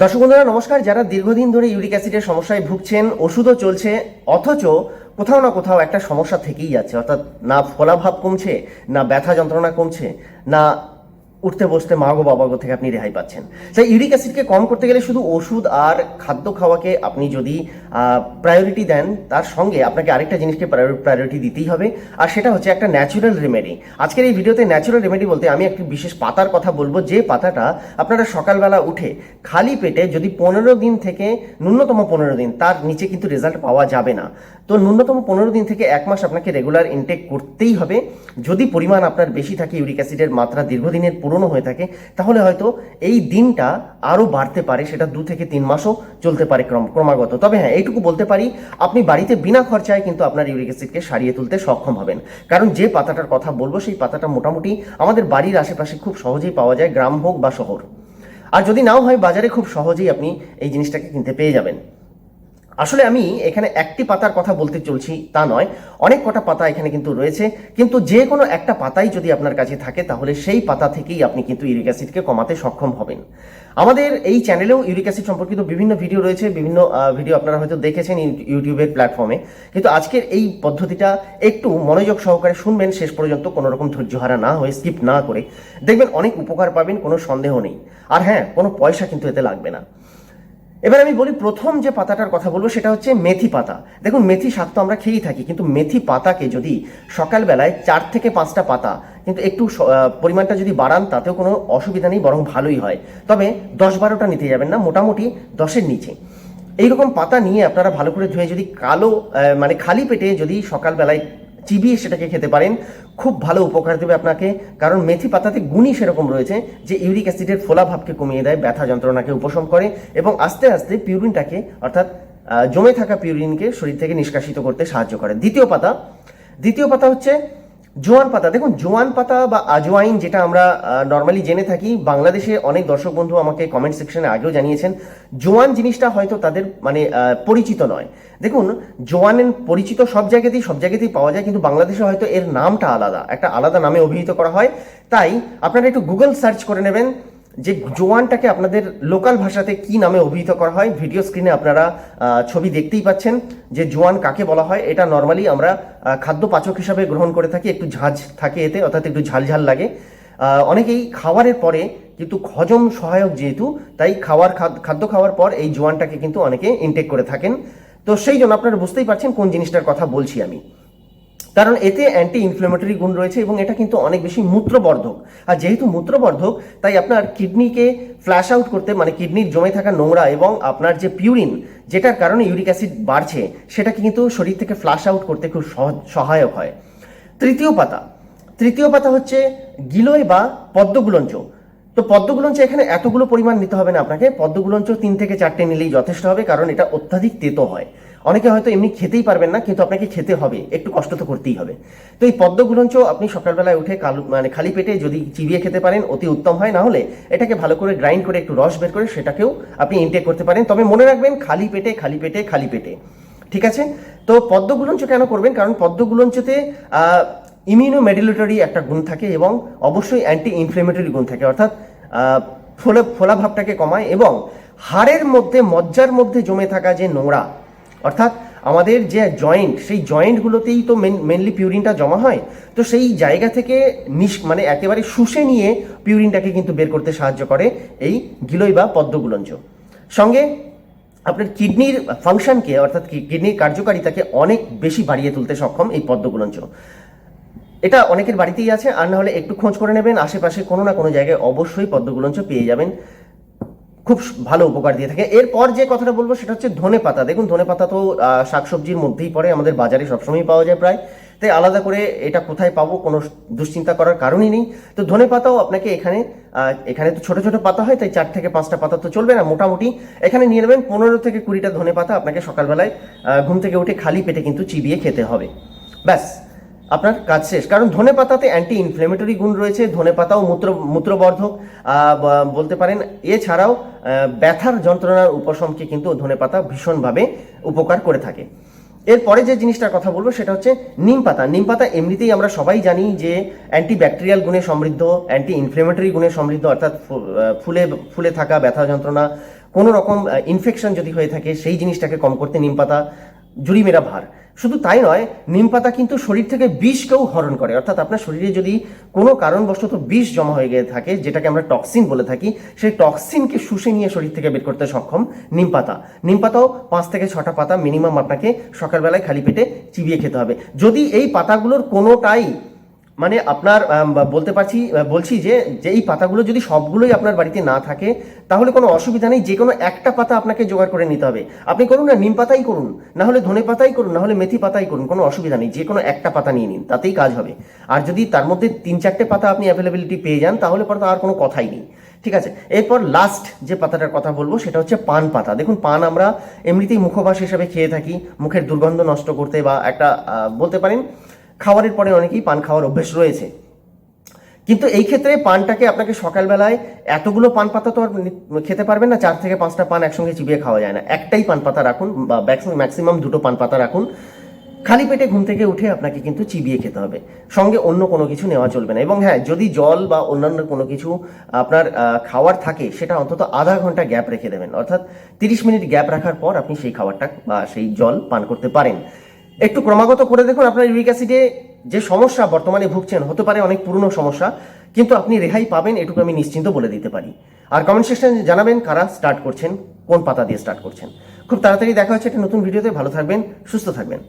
দর্শক বন্ধুরা, নমস্কার। যারা দীর্ঘদিন ধরে ইউরিক অ্যাসিডের সমস্যায় ভুগছেন, ওষুধও চলছে, অথচ কোথাও না কোথাও একটা সমস্যা থেকেই যাচ্ছে। অর্থাৎ না ফলাভাব কমছে, না ব্যথা যন্ত্রণা কমছে, না উঠতে বসতে মা গো, বাবা গো থেকে আপনি রেহাই পাচ্ছেন। সেই ইউরিক অ্যাসিডকে কম করতে গেলে শুধু ওষুধ আর খাদ্য খাওয়াকে আপনি যদি প্রায়োরিটি দেন, তার সঙ্গে আপনাকে আরেকটা জিনিসকে প্রায়োরিটি দিতেই হবে, আর সেটা হচ্ছে একটা ন্যাচুরাল রেমেডি আজকের এই ভিডিওতে ন্যাচুরাল রেমেডি বলতে আমি একটি বিশেষ পাতার কথা বলব, যে পাতাটা আপনারা সকালবেলা উঠে খালি পেটে যদি পনেরো দিন থেকে ন্যূনতম পনেরো দিন, তার নিচে কিন্তু রেজাল্ট পাওয়া যাবে না। তো ন্যূনতম পনেরো দিন থেকে এক মাস আপনাকে রেগুলার ইনটেক করতেই হবে। যদি পরিমাণ আপনার বেশি থাকে ইউরিক অ্যাসিডের মাত্রা দীর্ঘদিনের পুরনো হয়ে থাকে, তাহলে হয়তো এই দিনটা আরও বাড়তে পারে, সেটা দু থেকে তিন মাসও চলতে পারে ক্রম, ক্রমাগত। তবে হ্যাঁ এইটুকু বলতে পারি, আপনি বাড়িতে বিনা খরচায় কিন্তু আপনার ইউরিক অ্যাসিডকে সারিয়ে তুলতে সক্ষম হবেন। কারণ যে পাতাটার কথা বলব, সেই পাতাটা মোটামুটি আমাদের বাড়ির আশেপাশে খুব সহজেই পাওয়া যায়, গ্রাম হোক বা শহর। আর যদি নাও হয়, বাজারে খুব সহজেই আপনি এই জিনিসটাকে কিনতে পেয়ে যাবেন। আসলে আমি এখানে একটি পাতার কথা বলতে চলছি, তা নয়। অনেক কটা পাতা এখানে কিন্তু রয়েছে। কিন্তু যে কোনো একটা পাতাই যদি আপনার কাছে থাকে, তাহলে সেই পাতা থেকেই আপনি কিন্তু ইউরিক অ্যাসিডকে কমাতে সক্ষম হবেন। আমাদের এই চ্যানেলেও ইউরিক অ্যাসিড সম্পর্কিত বিভিন্ন ভিডিও রয়েছে, বিভিন্ন ভিডিও আপনারা হয়তো দেখেছেন ইউটিউবের প্ল্যাটফর্মে। কিন্তু আজকের এই পদ্ধতিটা একটু মনোযোগ সহকারে শুনবেন, শেষ পর্যন্ত কোনো রকম ধৈর্যহারা না হয়ে স্কিপ না করে। দেখবেন অনেক উপকার পাবেন, কোনো সন্দেহ নেই। আর হ্যাঁ কোনো পয়সা কিন্তু এতে লাগবে না। এবার আমি বলি প্রথম যে পাতাটার কথা বলব, সেটা হচ্ছে মেথি পাতা। দেখুন, মেথি শাক তো আমরা খেয়েই থাকি, কিন্তু মেথি পাতাকে যদি সকালবেলায় চার থেকে পাঁচটা পাতা, কিন্তু একটু পরিমাণটা যদি বাড়ান, তাতেও কোনো অসুবিধা নেই, বরং ভালোই হয়। তবে দশ বারোটা নিতে যাবেন না, মোটামুটি দশের নিচে। এইরকম পাতা নিয়ে আপনারা ভালো করে ধুয়ে যদি কালো মানে খালি পেটে যদি সকালবেলায় চিবিয়ে সেটাকে খেতে পারেন। খুব ভালো উপকার দেবে আপনাকে, কারণ মেথি পাতাতে গুণই সেরকম রয়েছে যে ইউরিক অ্যাসিডের ফোলাভাবকে কমিয়ে দেয়, ব্যথা যন্ত্রণাকে উপশম করে এবং আস্তে আস্তে পিউরিনটাকে, অর্থাৎ জমে থাকা পিউরিনকে শরীর থেকে নিষ্কাশিত করতে সাহায্য করে। দ্বিতীয় পাতা দ্বিতীয় পাতা হচ্ছে জোয়ান পাতা। দেখুন, জোয়ান পাতা বা আজওয়াইন যেটা আমরা নর্মালি জেনে থাকি, বাংলাদেশে অনেক দর্শক বন্ধু আমাকে কমেন্ট সেকশনে আগেও জানিয়েছেন, জোয়ান জিনিসটা হয়তো তাদের মানে পরিচিত নয়। দেখুন, জোয়ানের পরিচিত সব জায়গাতেই সব জায়গাতেই পাওয়া যায়, কিন্তু বাংলাদেশে হয়তো এর নামটা আলাদা, একটা আলাদা নামে অভিহিত করা হয়। তাই আপনারা একটু গুগল সার্চ করে নেবেন যে জোয়ানটাকে আপনাদের লোকাল ভাষাতে কি নামে অভিহিত করা হয়, ভিডিও স্ক্রিনে আপনারা ছবি দেখতেই পাচ্ছেন যে জোয়ান কাকে বলা হয়। এটা নর্মালি আমরা খাদ্য পাচক হিসাবে গ্রহণ করে থাকি। একটু ঝাঁঝ থাকে এতে, অর্থাৎ একটু ঝালঝাল লাগে। অনেকেই খাবারের পরে কিন্তু হজম সহায়ক যেহেতু, তাই খাওয়ার খাদ্য খাওয়ার পর এই জোয়ানটাকে কিন্তু অনেকে ইনটেক করে থাকেন। তো সেই জন্য আপনারা বুঝতেই পারছেন কোন জিনিসটার কথা বলছি আমি। কারণ এতে অ্যান্টি ইনফ্লেমেটরি গুণ রয়েছে এবং এটা কিন্তু অনেক বেশি মূত্রবর্ধক। আর যেহেতু মূত্রবর্ধক, তাই আপনার কিডনিকে ফ্ল্যাশ আউট করতে মানে কিডনির জমে থাকা নোংরা এবং আপনার যে পিউরিন যেটার কারণে ইউরিক অ্যাসিড বাড়ছে, সেটাকে কিন্তু শরীর থেকে ফ্ল্যাশ আউট করতে খুব সহায়ক হয়। তৃতীয় পাতা তৃতীয় পাতা হচ্ছে গিলোয় বা পদ্মগুলঞ্চ। তো পদ্মগুলঞ্চ এখানে এতগুলো পরিমাণ নিতে হবে না আপনাকে, পদ্মগুলঞ্চ তিন থেকে চারটে নিলেই যথেষ্ট হবে, কারণ এটা অত্যাধিক তেতো হয়। অনেকে হয়তো এমনি খেতেই পারবেন না, কিন্তু আপনাকে খেতে হবে, একটু কষ্ট তো করতেই হবে। তো এই পদ্মগুলঞ্চ আপনি সকালবেলায় উঠে কালু মানে খালি পেটে যদি চিবিয়ে খেতে পারেন, অতি উত্তম হয়। না হলে এটাকে ভালো করে গ্রাইন্ড করে একটু রস বের করে সেটাকেও আপনি ইনটেক করতে পারেন। তবে মনে রাখবেন, খালি পেটে খালি পেটে খালি পেটে। ঠিক আছে? তো পদ্মগুলঞ্চ কেন করবেন? কারণ পদ্মগুলঞ্চতে ইমিউনো মেডিলেটরি একটা গুণ থাকে এবং অবশ্যই অ্যান্টি ইনফ্লেমেটরি গুণ থাকে। অর্থাৎ ফোলা ফোলাভাবটাকে কমায় এবং হাড়ের মধ্যে, মজ্জার মধ্যে জমে থাকা যে নোংরা অর্থাৎ আমাদের যে জয়েন্ট সেই জয়েন্টগুলোতেই তো মেনলি পিউরিনটা জমা হয়। তো সেই জায়গা থেকে নিস মানে একেবারে শুষে নিয়ে পিউরিনটাকে কিন্তু বের করতে সাহায্য করে এই গিলই বা পদ্মগুলঞ্চ সঙ্গে আপনার কিডনির ফাংশনকে অর্থাৎ কিডনির কার্যকারিতাকে অনেক বেশি বাড়িয়ে তুলতে সক্ষম এই পদ্মগুলঞ্চ এটা অনেকের বাড়িতেই আছে, আর না হলে একটু খোঁজ করে নেবেন। আশেপাশে কোনো না কোনো জায়গায় অবশ্যই পদ্মগুলঞ্চ পেয়ে যাবেন। খুব ভালো উপকার দিয়ে থাকে। এরপর যে কথাটা বলব সেটা হচ্ছে ধনে পাতা। দেখুন, ধনে পাতা তো শাকসবজির মধ্যেই পড়ে, আমাদের বাজারে সবসময় পাওয়া যায় প্রায়। তাই আলাদা করে এটা কোথায় পাবো কোনো দুশ্চিন্তা করার কারণই নেই। তো ধনে পাতাও আপনাকে এখানে এখানে তো ছোট ছোট পাতা হয়, তাই চার থেকে পাঁচটা পাতা তো চলবে না, মোটামুটি। এখানে নিয়ে নেবেন পনেরো থেকে কুড়িটা ধনে পাতা আপনাকে সকালবেলায় ঘুম থেকে উঠে খালি পেটে কিন্তু চিবিয়ে খেতে হবে। ব্যাস। আপনার কাজ শেষ। কারণ ধনে পাতাতে অ্যান্টি ইনফ্লেমেটরি গুণ রয়েছে ধনে পাতাও মূত্র, মূত্রবর্ধক। বলতে পারেন, এছাড়াও ব্যথার যন্ত্রণার উপশমকে কিন্তু ধনে পাতা ভীষণভাবে উপকার করে থাকে। এরপরে যে জিনিসটার কথা বলব, সেটা হচ্ছে নিম পাতা। নিম পাতা এমনিতেই আমরা সবাই জানি যে অ্যান্টি ব্যাকটেরিয়াল গুণে সমৃদ্ধ অ্যান্টি ইনফ্লেমেটরি গুণে সমৃদ্ধ, অর্থাৎ ফুলে ফুলে থাকা ব্যথা যন্ত্রণা কোনো রকম ইনফেকশন যদি হয়ে থাকে, সেই জিনিসটাকে কম করতে নিম পাতা জুড়ি মেরা ভার। শুধু তাই নয়, নিম পাতা কিন্তু শরীর থেকে বিষকেও হরণ করে। অর্থাৎ আপনার শরীরে যদি কোনো কারণবশত বিষ জমা হয়ে গিয়ে থাকে, যেটাকে আমরা টক্সিন বলে থাকি, সেই টক্সিনকে শুষে নিয়ে শরীর থেকে বের করতে সক্ষম নিম পাতা। নিম পাতাও পাঁচ থেকে ছটা পাতা মিনিমাম আপনাকে সকালবেলায় খালি পেটে চিবিয়ে খেতে হবে। যদি এই পাতাগুলোর কোনোটাই মানে আপনার বলতে পারছি বলছি যে যে এই পাতাগুলো যদি সবগুলোই আপনার বাড়িতে না থাকে, তাহলে কোনো অসুবিধা নেই, যে কোনো একটা পাতা আপনাকে জোগাড় করে নিতে হবে। আপনি করুন না, নিম পাতাই করুন, না হলে ধনে পাতাই করুন, না হলে মেথি পাতাই করুন, কোনো অসুবিধা নেই, যে কোনো একটা পাতা নিয়ে নিন, তাতেই কাজ হবে। আর যদি তার মধ্যে তিন চারটে পাতা আপনি অ্যাভেলেবিলিটি পেয়ে যান, তাহলে পরে তো আর কোনো কথাই নেই, ঠিক আছে? এরপর লাস্ট যে পাতাটার কথা বলব, সেটা হচ্ছে পান পাতা। দেখুন, পান আমরা এমনিতেই মুখবাস হিসেবে খেয়ে থাকি, মুখের দুর্গন্ধ নষ্ট করতে বা একটা বলতে পারেন খাবারের পরে অনেকেই পান খাওয়ার অভ্যেস রয়েছে। কিন্তু এই ক্ষেত্রে পানটাকে আপনাকে সকালবেলায় এতগুলো পান পাতা তো আর খেতে পারবেন না, চার থেকে পাঁচটা পান একসঙ্গে চিবিয়ে খাওয়া যায় না। একটাই পান পাতা রাখুন বা ম্যাক্সিমাম দুটো পান পাতা রাখুন। খালি পেটে ঘুম থেকে উঠে আপনাকে কিন্তু চিবিয়ে খেতে হবে। সঙ্গে অন্য কোনো কিছু নেওয়া চলবে না। এবং হ্যাঁ যদি জল বা অন্যান্য কোনো কিছু আপনার খাওয়ার থাকে, সেটা অন্তত আধা ঘণ্টা গ্যাপ রেখে দেবেন। অর্থাৎ তিরিশ মিনিট গ্যাপ রাখার পর আপনি সেই খাবারটা বা সেই জল পান করতে পারেন। একটু ক্রমাগত করে দেখুন, আপনার ইউরিক অ্যাসিডে যে সমস্যা বর্তমানে ভুগছেন, হতে পারে অনেক পুরনো সমস্যা, কিন্তু আপনি রেহাই পাবেন, এটুকু আমি নিশ্চিন্ত বলে দিতে পারি। আর কমেন্ট সেকশনে জানাবেন কারা স্টার্ট করছেন, কোন পাতা দিয়ে স্টার্ট করছেন। খুব তাড়াতাড়ি দেখা হচ্ছে একটা নতুন ভিডিওতে ভালো থাকবেন, সুস্থ থাকবেন।